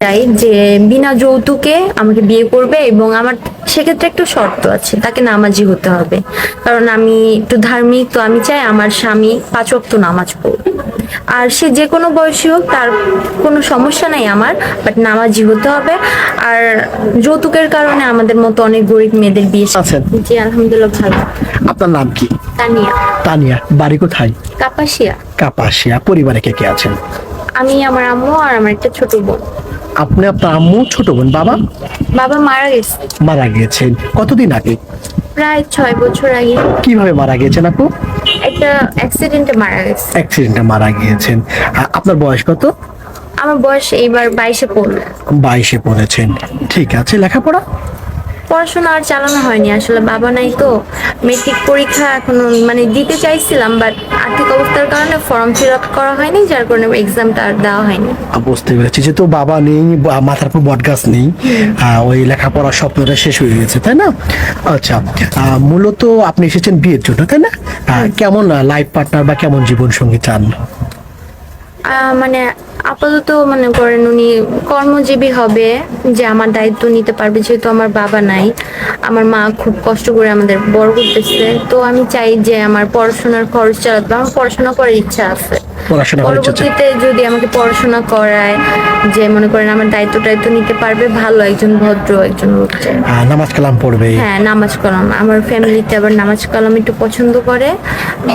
চাই যে বিনা যৌতুকে আমাকে বিয়ে করবে এবং আমার সেক্ষেত্রে একটু শর্ত আছে তাকে নামাজি হতে হবে। কারণ আমি একটু ধার্মিক তো আমি চাই আমার স্বামী পাঁচ ওয়াক্ত নামাজ পড়বে আর সে যে কোনো বয়সী হোক তার কোনো সমস্যা নাই আমার বাট নামাজি হতে হবে। আর যৌতুকের কারণে আমাদের মতো অনেক গরিব মেয়েদের বিয়ে আছেন? জি আলহামদুলিল্লাহ ভালো। আপনার নাম কি? তানিয়া। তানিয়া বাড়ি কোথায়? কাপাসিয়া। কাপাসিয়া পরিবারে কে কে আছেন? আমি আমার আম্মু আর আমার একটা ছোট বোন। আপনি আপনার আম্মু ছোট বোন বাবা? বাবা মারা গেছে। মারা গিয়েছেন কতদিন আগে? প্রায় ছয় বছর আগে। কীভাবে মারা গিয়েছেন আপু? একটা অ্যাক্সিডেন্টে মারা গেছে। অ্যাক্সিডেন্টে মারা গিয়েছেন। আ- আপনার বয়স কত? আমার বয়স এইবার বাইশে পড়ল বাইশে পড়েছেন। ঠিক আছে লেখাপড়া? পড়াশোনা আর চালানো হয়নি। আসলে বাবা নাই তো। মেট্রিক পরীক্ষা এখনও মানে দিতে চাইছিলাম বাট আর্থিক অবস্থার কারণে ফর্ম ফিল আপ করা হয়নি যার কারণে এক্সামটা আর দেওয়া হয়নি। বুঝতে পেরেছি। যেহেতু বাবা নেই বা মাথার উপর বট গাছ নেই ওই লেখাপড়ার স্বপ্নটা শেষ হয়ে গেছে তাই না? আচ্ছা মূলত আপনি এসেছেন বিয়ের জন্য তাই না? কেমন লাইফ পার্টনার বা কেমন জীবন সঙ্গী চান? মানে আপাতত মনে করেন উনি কর্মজীবী হবে যে আমার দায়িত্ব নিতে পারবে যেহেতু আমার বাবা নাই। আমার মা খুব কষ্ট করে আমাদের বড় করতেছে। তো আমি চাই যে আমার পড়াশোনার খরচ চালাতে। আমার পড়াশোনা করার ইচ্ছা আছে। পড়াশোনা করার ইচ্ছা আছে? পরবর্তীতে যদি আমাকে পড়াশোনা করায় যে মনে করেন আমার দায়িত্ব টায়িত্ব নিতে পারবে ভালো একজন ভদ্র একজন লোক নামাজ কালাম পড়বে। হ্যাঁ নামাজ কালাম। আমার ফ্যামিলিতে আবার নামাজ কালাম একটু পছন্দ করে।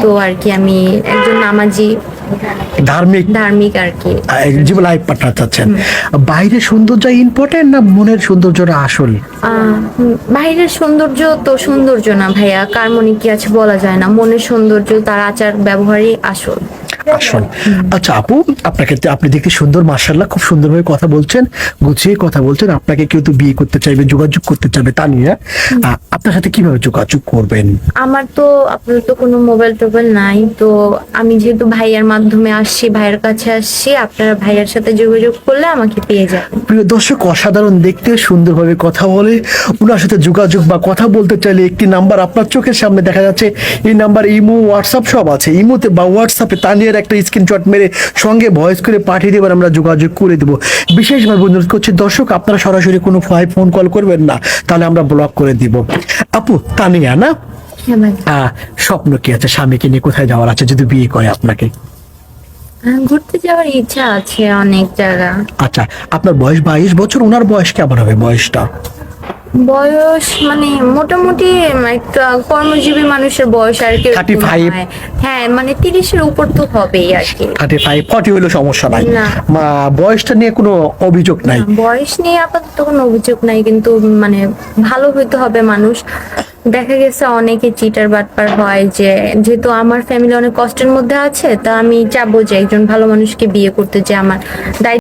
তো আর কি আমি একজন নামাজি ধার্মিক? ধার্মিক আর কি। জীবন লাইফ পার্টনার চাচ্ছেন। বাইরের সৌন্দর্য ইম্পর্টেন্ট না মনের সৌন্দর্যটা আসল? বাইরের সৌন্দর্য তো সৌন্দর্য না ভাইয়া। কার মনে কি আছে বলা যায় না। মনের সৌন্দর্য তার আচার ব্যবহারই আসল। আসল আচ্ছা আপু আপনাকে তো- আপনি দেখতে সুন্দর মার্শাল্লাহ খুব সুন্দরভাবে কথা বলছেন গুছিয়ে কথা বলছেন। আপনাকে কেউ তো বিয়ে করতে চাইবে যোগাযোগ করতে চাইবে তা নিয়ে। আপনার সাথে কীভাবে যোগাযোগ করবেন? আমার তো আপাতত কোনো মোবাইল টোবাইল নাই তো আমি যেহেতু ভাইয়ার মাধ্যমে আসছি ভাইয়ের কাছে আসছি আপনারা ভাইয়ার সাথে যোগাযোগ করলে আমাকে পেয়ে যাবেন। প্রিয় দর্শক অসাধারণ দেখতে সুন্দরভাবে কথা বলে ওনার সাথে যোগাযোগ বা কথা বলতে চাইলে একটি নাম্বার আপনার চোখের সামনে দেখা যাচ্ছে। এই নাম্বার ইমো হোয়াটসঅ্যাপ সব আছে। ইমোতে বা হোয়াটসঅ্যাপে তানিয়ার একটা স্ক্রিনশট মেরে সঙ্গে ভয়েস করে পাঠিয়ে দেবেন আমরা যোগাযোগ করে দেবো। বিশেষভাবে অনুরোধ করছি দর্শক আপনারা সরাসরি কোনো ফাই ফোন কল করবেন না তাহলে আমরা ব্লক করে দিব। আপু তানিয়া না? স্বপ্ন কি আছে? স্বামীকে নিয়ে কোথায় যাওয়ার আছে? যদি বিয়ে করে আপনাকে। ঘুরতে যাওয়ার ইচ্ছা আছে অনেক জায়গা। আচ্ছা আপনার বয়স বাইশ বছর ওনার বয়স কেমন হবে বয়সটা? বয়স মানে মোটামুটি একটা কর্মজীবী মানুষের বয়স আর কি 35 হ্যাঁ। মানে তিরিশের উপর তো হবেই আর কি। থার্টি ফাইভ ফর্টি হলেও সমস্যা নাই। মা, বয়সটা নিয়ে কোনো অভিযোগ নাই? বয়স নিয়ে আপাতত কোনো অভিযোগ নাই কিন্তু মানে ভালো হইতে হবে মানুষ। দেখা গেছে অনেকে চিটার বাটপার হয় যে যেহেতু আমার ফ্যামিলি অনেক কষ্টের মধ্যে আছে তা আমি চাবো যে একজন ভালো মানুষকে বিয়ে করতে যে আমার দায়িত্ব